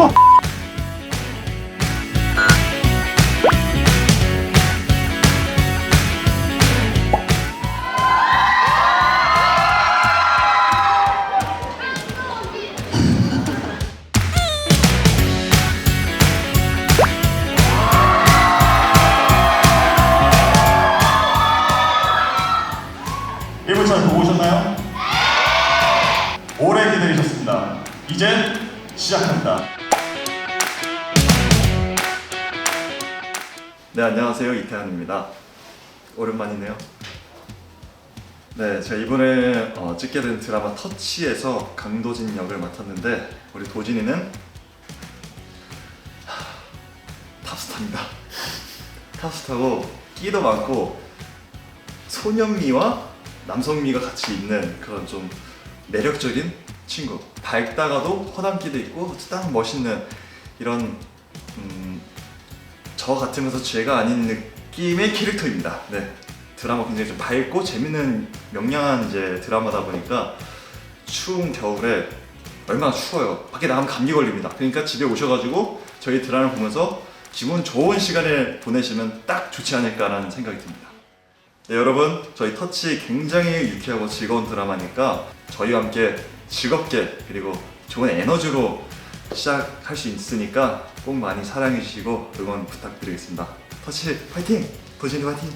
어. 일부철 보고 오셨나요? 네! 오래 기다리셨습니다. 이제 시작합니다. 네 안녕하세요 이태환입니다. 오랜만이네요. 네 제가 이번에 어, 찍게 된 드라마 터치에서 강도진 역을 맡았는데 우리 도진이는 하, 탑스타입니다. 탑스타고 끼도 많고 소년미와 남성미가 같이 있는 그런 좀 매력적인 친구. 밝다가도 허당끼도 있고 딱 멋있는 이런 음, 저 같으면서 죄가 아닌 느낌의 캐릭터입니다. 네. 드라마 굉장히 좀 밝고 재밌는 명량한 이제 드라마다 보니까 추운 겨울에 얼마나 추워요. 밖에 나가면 감기 걸립니다. 그러니까 집에 오셔가지고 저희 드라마 보면서 기분 좋은 시간을 보내시면 딱 좋지 않을까라는 생각이 듭니다. 네, 여러분 저희 터치 굉장히 유쾌하고 즐거운 드라마니까 저희와 함께 즐겁게 그리고 좋은 에너지로 시작할 수 있으니까 꼭 많이 사랑해 주시고 응원 부탁드리겠습니다. 터치 파이팅! 도진이 파이팅!